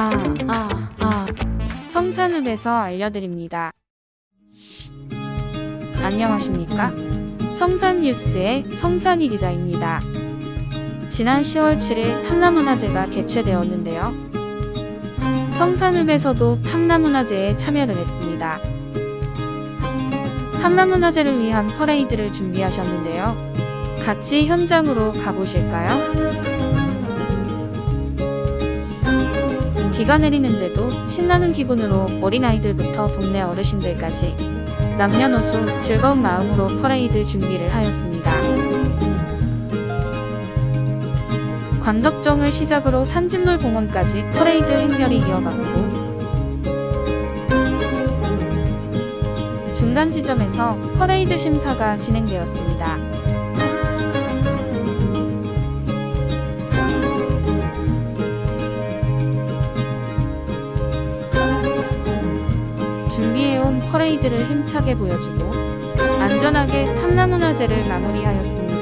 아, 아, 아. 성산읍에서 알려드립니다. 안녕하십니까? 성산뉴스의 성산이 기자입니다. 지난 10월 7일 탐라문화제가 개최되었는데요. 성산읍에서도 탐라문화제에 참여를 했습니다. 탐라문화제를 위한 퍼레이드를 준비하셨는데요. 같이 현장으로 가보실까요? 비가 내리는데도 신나는 기분으로 어린아이들부터 동네 어르신들까지 남녀노소 즐거운 마음으로 퍼레이드 준비를 하였습니다. 관덕정을 시작으로 산진물 공원까지 퍼레이드 행렬이 이어갔고 중간 지점에서 퍼레이드 심사가 진행되었습니다. 준비해온 퍼레이드를 힘차게 보여주고 안전하게 탐라문화제를 마무리하였습니다.